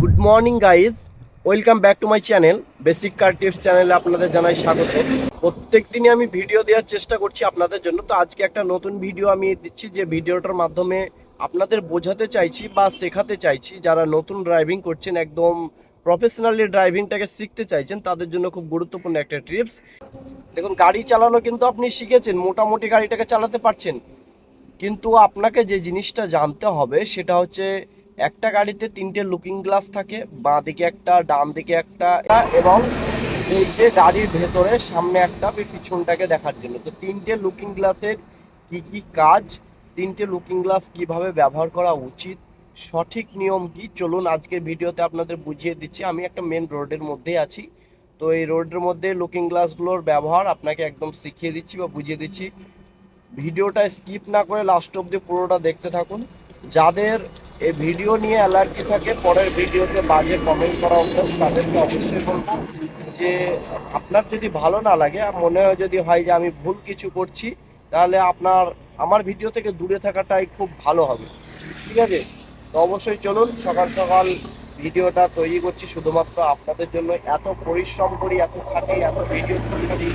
Good morning guys welcome back to my channel basic car tips চ্যানেলে আপনাদের জানাই স্বাগত। প্রত্যেক দিনই আমি ভিডিও দেওয়ার চেষ্টা করছি আপনাদের জন্য। তো আজকে একটা নতুন ভিডিও আমি দিচ্ছি যে ভিডিওটার মাধ্যমে আপনাদের বোঝাতে চাইছি বা শেখাতে চাইছি। যারা নতুন ড্রাইভিং করছেন, একদম প্রফেশনালি ড্রাইভিংটাকে শিখতে চাইছেন, তাদের জন্য খুব গুরুত্বপূর্ণ একটা টিপস দেখুন, গাড়ি চালানো কিন্তু আপনি শিখেছেন, মোটামুটি গাড়িটাকে চালাতে পারছেন। কিন্তু আপনাকে যে জিনিসটা জানতে হবে, সেটা হচ্ছে একটা গাড়িতে তিনটে লুকিং গ্লাস থাকে বাঁ দিকে একটা ডান দিকে একটা, এবং এই যে গাড়ির ভেতরে সামনে একটা পিছনটাকে দেখার জন্য। তো তিনটে লুকিং গ্লাসের কি কি কাজ, তিনটে লুকিং গ্লাস কীভাবে ব্যবহার করা উচিত, সঠিক নিয়ম কি? চলুন আজকের ভিডিওতে আপনাদের বুঝিয়ে দিচ্ছি। আমি একটা মেন রোডের মধ্যেই আছি। তো এই রোডের মধ্যে লুকিং গ্লাসগুলোর ব্যবহার আপনাকে একদম শিখিয়ে দিচ্ছি বা বুঝিয়ে দিচ্ছি। ভিডিওটা স্কিপ না করে লাস্ট অব্দি পুরোটা দেখতে থাকুন। যাদের এই ভিডিও নিয়ে অ্যালার্জি থাকে, পরের ভিডিওতে বাজে কমেন্ট করা অভ্যাস, তাদেরকে অবশ্যই বলব যে, আপনার যদি ভালো না লাগে মনে হয় যদি হয় যে আমি ভুল কিছু করছি, তাহলে আপনার, আমার ভিডিও থেকে দূরে থাকাটাই খুব ভালো হবে। ঠিক আছে? তো অবশ্যই চলুন, সকাল সকাল ভিডিওটা তৈরি করছি শুধুমাত্র আপনাদের জন্য। এত পরিশ্রম করি, এত খাটি, এত ভিডিও শুট করি।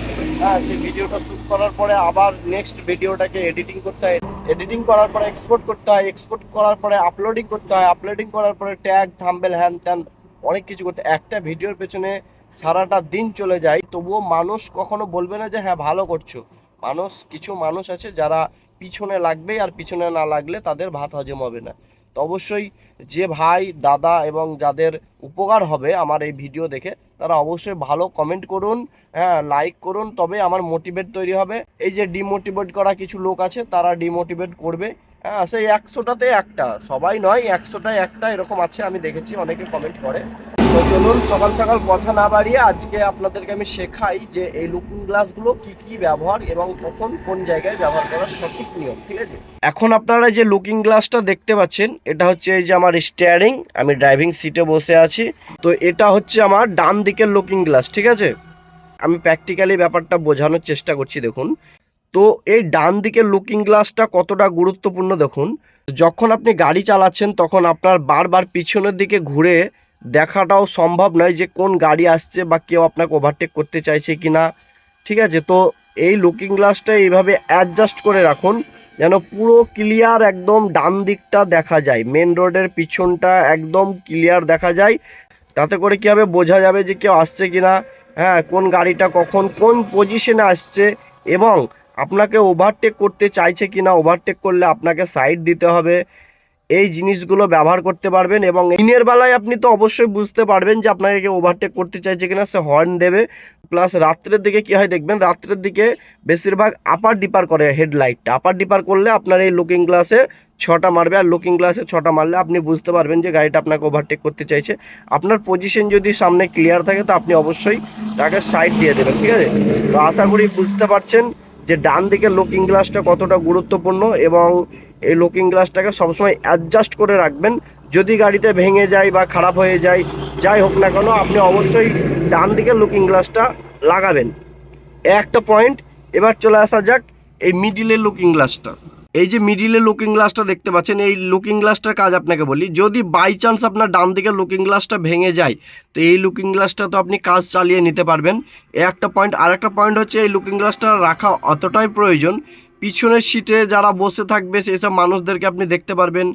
হ্যাঁ সেই ভিডিওটা শ্যুট করার পরে আবার নেক্সট ভিডিওটাকে এডিটিং করতে হয়। এডিটিং করার পরে এক্সপোর্ট করতে হয় এক্সপোর্ট করার পরে আপলোডিং করতে হয়। আপলোডিং করার পরে ট্যাগ থাম্বেল হ্যান ত্যান অনেক কিছু করতে একটা ভিডিওর পেছনে সারাটা দিন চলে যায়। তবুও মানুষ কখনো বলবে না যে হ্যাঁ ভালো করছ। মানুষ, কিছু মানুষ আছে যারা পিছনে লাগবে আর পিছনে না লাগলে তাদের ভাত হজম হবে না। তো অবশ্যই যে ভাই, দাদা এবং যাদের উপকার হবে আমার এই ভিডিও দেখে, তারা অবশ্যই ভালো কমেন্ট করুন হ্যাঁ লাইক করুন, তবে আমার মোটিভেট তৈরি হবে। এই যে ডিমোটিভেট করা কিছু লোক আছে, তারা ডিমোটিভেট করবে। হ্যাঁ সেই একশোটাতে একটা, সবাই নয়, একশোটায় একটা এরকম আছে, আমি দেখেছি, অনেকে কমেন্ট করে। তো চলুন সকাল সকাল কথা না বাড়িয়ে আজকে আপনাদেরকে আমি শেখাই যে এই লুকিং গ্লাসগুলো কি কি ব্যবহার এবং কখন কোন জায়গায় ব্যবহার করার সঠিক নিয়ম, ঠিক আছে? এখন আপনারা যে লুকিং গ্লাসটা দেখতে পাচ্ছেন, এটা হচ্ছে এই যে আমার স্টিয়ারিং আমি ড্রাইভিং সিটে বসে আছি। তো এটা হচ্ছে আমার ডান দিকের লুকিং গ্লাস ঠিক আছে? আমি প্র্যাকটিক্যালি ব্যাপারটা বোঝানোর চেষ্টা করছি, দেখুন। তো এই ডান দিকের লুকিং গ্লাসটা কতটা গুরুত্বপূর্ণ, দেখুন। যখন আপনি গাড়ি চালাচ্ছেন, তখন আপনার বারবার পিছনের দিকে ঘুরে দেখাটাও সম্ভব নয় যে কোন গাড়ি আসছে বা কেউ আপনাকে ওভারটেক করতে চাইছে কি না ঠিক আছে? তো এই লুকিং গ্লাসটা এইভাবে অ্যাডজাস্ট করে রাখুন, যেন পুরো ক্লিয়ার একদম ডান দিকটা দেখা যায়। মেন রোডের পিছনটা একদম ক্লিয়ার দেখা যায়। তাতে করে কী হবে? বোঝা যাবে যে কেউ আসছে কি না হ্যাঁ কোন গাড়িটা কখন কোন পজিশনে আসছে এবং আপনাকে ওভারটেক করতে চাইছে কি না ওভারটেক করলে আপনাকে সাইড দিতে হবে। এই জিনিসগুলো ব্যবহার করতে পারবেন এবং দিনের বেলায় আপনি তো অবশ্যই বুঝতে পারবেন যে আপনাকে কেউ ওভারটেক করতে চাইছে কিনা, সে হর্ন দেবে। প্লাস রাত্রের দিকে কী হয় দেখবেন, রাত্রের দিকে বেশিরভাগ আপার ডিপার করে হেডলাইটটা আপার ডিপার করলে আপনার এই লুকিং গ্লাসে ছটা মারবে। আর লুকিং গ্লাসে ছটা মারলে আপনি বুঝতে পারবেন যে গাড়িটা আপনাকে ওভারটেক করতে চাইছে। আপনার পজিশন যদি সামনে ক্লিয়ার থাকে, তো আপনি অবশ্যই তাকে সাইড দিয়ে দেবেন, ঠিক আছে? তো আশা করি বুঝতে পারছেন যে ডান দিকে লুকিং গ্লাসটা কতটা গুরুত্বপূর্ণ এবং এই লুকিং গ্লাসটাকে সবসময় অ্যাডজাস্ট করে রাখবেন। যদি গাড়িতে ভেঙে যায় বা খারাপ হয়ে যায়, যাই হোক না কেন, আপনি অবশ্যই ডান দিকের লুকিং গ্লাসটা লাগাবেন। একটা পয়েন্ট এবার চলে আসা যাক এই মিডিলের লুকিং গ্লাসটা এই যে মিডিলের লুকিং গ্লাসটা দেখতে পাচ্ছেন, এই লুকিং গ্লাসটার কাজ আপনাকে বলি, যদি বাই চান্স আপনার ডান দিকের লুকিং গ্লাসটা ভেঙে যায়, তো এই লুকিং গ্লাসটা তো আপনি কাজ চালিয়ে নিতে পারবেন। এ একটা পয়েন্ট আর একটা পয়েন্ট হচ্ছে এই লুকিং গ্লাসটা রাখা অতটাই প্রয়োজন পিছনের সিটে যারা বসে থাকবে সেই সব মানুষদেরকে আপনি দেখতে পারবেন।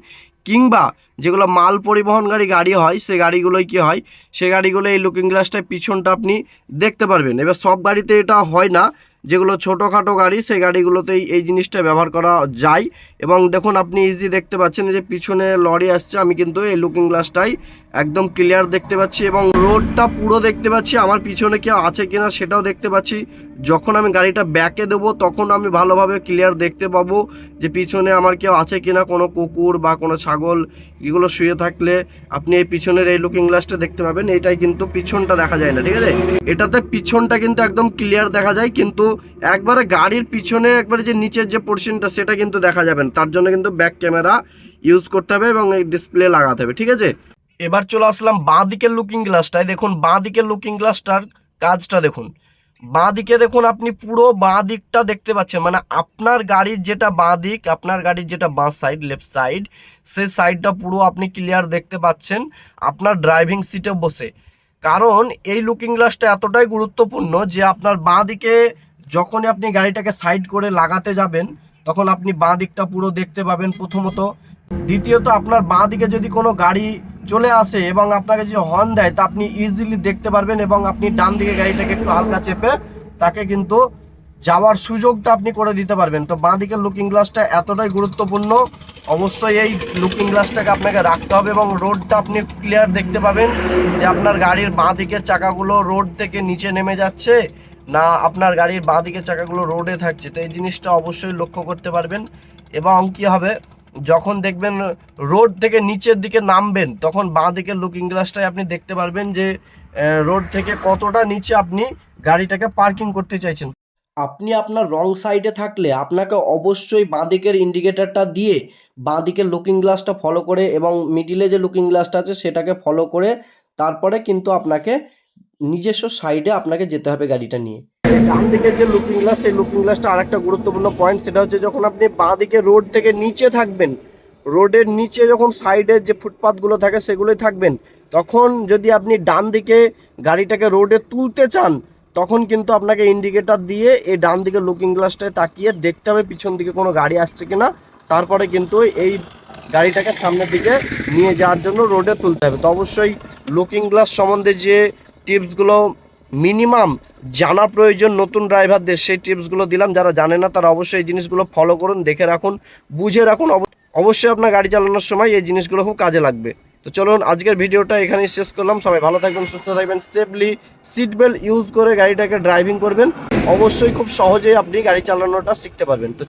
কিংবা যেগুলো মাল পরিবহনকারী গাড়ি হয়, সে গাড়িগুলোই কি হয়? সে গাড়িগুলো এই লুকিং গ্লাসটায় পিছনটা আপনি দেখতে পারবেন। এবার সব গাড়িতে এটা হয় না। যেগুলো ছোটোখাটো গাড়ি সেই গাড়িগুলোতেই এই জিনিসটা ব্যবহার করা যায়। এবং দেখুন, আপনি ইজি দেখতে পাচ্ছেন যে পিছনে লরি আসছে, আমি কিন্তু এই লুকিং গ্লাসটাই একদম ক্লিয়ার দেখতে পাচ্ছি এবং রোডটা পুরো দেখতে পাচ্ছি। আমার পিছনে কেউ আছে কিনা সেটাও দেখতে পাচ্ছি। যখন আমি গাড়িটা ব্যাকে দেবো, তখন আমি ভালোভাবে ক্লিয়ার দেখতে পাবো যে পিছনে আমার কেউ আছে কিনা, কোনো কুকুর বা কোনো ছাগল এগুলো শুয়ে থাকলে। আপনি এই পিছনের এই লুকিং গ্লাসটা দেখতে পাবেন এইটাই কিন্তু পিছনটা দেখা যায় না, ঠিক আছে? এটাতে পিছনটা কিন্তু একদম ক্লিয়ার দেখা যায়, কিন্তু একবারে গাড়ির পিছনে একবারে যে নিচের যে পোর্শনটা সেটা কিন্তু দেখা যাবে তার জন্য কিন্তু ব্যাক ক্যামেরা ইউজ করতে হবে এবং এই ডিসপ্লে লাগাতে হবে, ঠিক আছে? এবার চলে আসলাম বাঁ দিকের লুকিং গ্লাসটায় দেখুন বাঁ দিকের লুকিং গ্লাসটার কাজটা দেখুন। বাঁ দিকে দেখুন, আপনি পুরো বাঁ দিকটা দেখতে পাচ্ছেন। মানে আপনার গাড়ির যেটা বাঁ দিক আপনার গাড়ির যেটা বাঁ সাইড লেফট সাইড সেই সাইডটা পুরো আপনি ক্লিয়ার দেখতে পাচ্ছেন। আপনার ড্রাইভিং সিটে বসে। কারণ এই লুকিং গ্লাসটা এতটাই গুরুত্বপূর্ণ যে আপনার বাঁ দিকে যখনই আপনি গাড়িটাকে সাইড করে লাগাতে যাবেন, তখন আপনি বাঁ দিকটা পুরো দেখতে পাবেন প্রথমত। দ্বিতীয়ত, আপনার বাঁ দিকে যদি কোনো গাড়ি চলে আসে এবং আপনাকে যদি হর্ন দেয় তা আপনি ইজিলি দেখতে পারবেন এবং আপনি ডান দিকে গাড়িটাকে একটু হালকা চেপে তাকে কিন্তু যাওয়ার সুযোগটা আপনি করে দিতে পারবেন। তো বাঁ দিকের লুকিং গ্লাসটা এতটাই গুরুত্বপূর্ণ, অবশ্যই এই লুকিং গ্লাসটাকে আপনাকে রাখতে হবে এবং রোডটা আপনি ক্লিয়ার দেখতে পাবেন যে আপনার গাড়ির বাঁ দিকের চাকাগুলো রোড থেকে নিচে নেমে যাচ্ছে না আপনার গাড়ির বাঁ দিকের চাকাগুলো রোডে থাকছে। তো এই জিনিসটা অবশ্যই লক্ষ্য করতে পারবেন এবং কি হবে? যখন দেখবেন রোড থেকে নিচের দিকে নামবেন, তখন বাঁ দিকের লুকিং গ্লাসটায় আপনি দেখতে পারবেন যে রোড থেকে কতটা নিচে আপনি গাড়িটাকে পার্কিং করতে চাইছেন। আপনি আপনার রং সাইডে থাকলে আপনাকে অবশ্যই বাঁ দিকের ইন্ডিকেটারটা দিয়ে বাঁ দিকের লুকিং গ্লাসটা ফলো করে এবং মিডিলে যে লুকিং গ্লাসটা আছে সেটাকে ফলো করে তারপরে কিন্তু আপনাকে নিজস্ব সাইডে আপনাকে যেতে হবে গাড়িটা নিয়ে। ডান দিকের যে লুকিং গ্লাস সেই লুকিং গ্লাসটা আরেকটা গুরুত্বপূর্ণ পয়েন্ট সেটা হচ্ছে যখন আপনি বাঁ দিকে রোড থেকে নিচে থাকবেন রোডের নিচে যখন সাইডের যে ফুটপাথগুলো থাকে সেগুলোই থাকবেন, তখন যদি আপনি ডান দিকে গাড়িটাকে রোডে তুলতে চান, তখন কিন্তু আপনাকে ইন্ডিকেটর দিয়ে এই ডান দিকে লুকিং গ্লাসটায় তাকিয়ে দেখতে হবে পিছন দিকে কোনো গাড়ি আসছে কিনা, তারপরে কিন্তু এই গাড়িটাকে সামনের দিকে নিয়ে যাওয়ার জন্য রোডে তুলতে হবে। তো অবশ্যই লুকিং গ্লাস সম্বন্ধে যে টিপসগুলো মিনিমাম জানা প্রয়োজন নতুন ড্রাইভারদের। সেই টিপসগুলো দিলাম, যারা জানে না তারা অবশ্যই এই জিনিসগুলো ফলো করুন, দেখে রাখুন, বুঝে রাখুন। অব- অবশ্যই আপনার গাড়ি চালানোর সময় এই জিনিসগুলো খুব কাজে লাগবে। তো চলুন, আজকের ভিডিওটা এখানেই শেষ করলাম। সবাই ভালো থাকবেন, সুস্থ থাকবেন সেফলি সিট বেল্ট ইউজ করে গাড়িটাকে ড্রাইভিং করবেন। অবশ্যই খুব সহজেই আপনি গাড়ি চালানোটা শিখতে পারবেন। তো